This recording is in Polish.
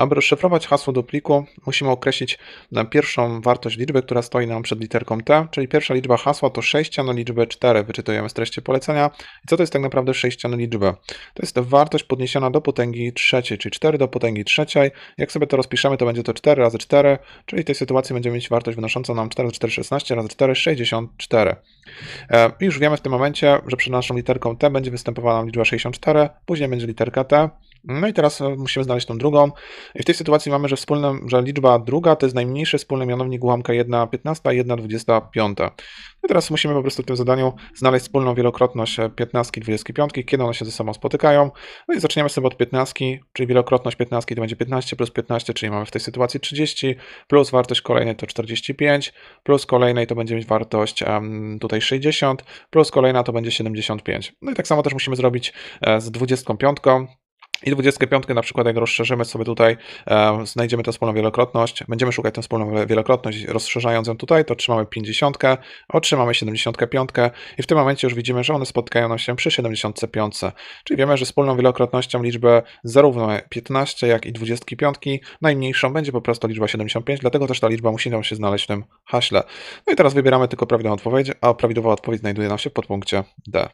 Aby rozszyfrować hasło do pliku, musimy określić e, pierwszą wartość liczby, która stoi nam przed literką T, czyli pierwsza liczba hasła to sześcian liczbę 4. Wyczytujemy z treści polecenia. I co to jest tak naprawdę sześcian liczby? To jest wartość podniesiona do potęgi trzeciej, czyli 4 do potęgi trzeciej. Jak sobie to rozpiszemy, to będzie to 4 razy 4, czyli w tej sytuacji będziemy mieć wartość wynoszącą nam 4 razy 4, 16 razy 4, 64. E, I już wiemy w tym momencie, że przed naszą literką T będzie występowała nam liczba 64, później będzie literka T. No i teraz e, musimy znaleźć tą drugą. I w tej sytuacji mamy, że, wspólnym, że liczba druga to jest najmniejszy wspólny mianownik ułamka 1 15 i 1 25. No i teraz musimy po prostu w tym zadaniu znaleźć wspólną wielokrotność 15 i 25, kiedy one się ze sobą spotykają. No i zaczniemy sobie od 15, czyli wielokrotność 15 to będzie 15 plus 15, czyli mamy w tej sytuacji 30, plus wartość kolejnej to 45, plus kolejnej to będzie mieć wartość tutaj 60, plus kolejna to będzie 75. No i tak samo też musimy zrobić e, z 25. I 25 na przykład, jak rozszerzymy sobie tutaj, e, znajdziemy tę wspólną wielokrotność, będziemy szukać tę wspólną wie- wielokrotność, rozszerzając ją tutaj, to otrzymamy 50, otrzymamy 75 i w tym momencie już widzimy, że one spotkają się przy 75. Czyli wiemy, że wspólną wielokrotnością liczby zarówno 15, jak i 25 najmniejszą będzie po prostu liczba 75, dlatego też ta liczba musi nam się znaleźć w tym haśle. No i teraz wybieramy tylko prawidłową odpowiedź, a prawidłowa odpowiedź znajduje nam się w podpunkcie D.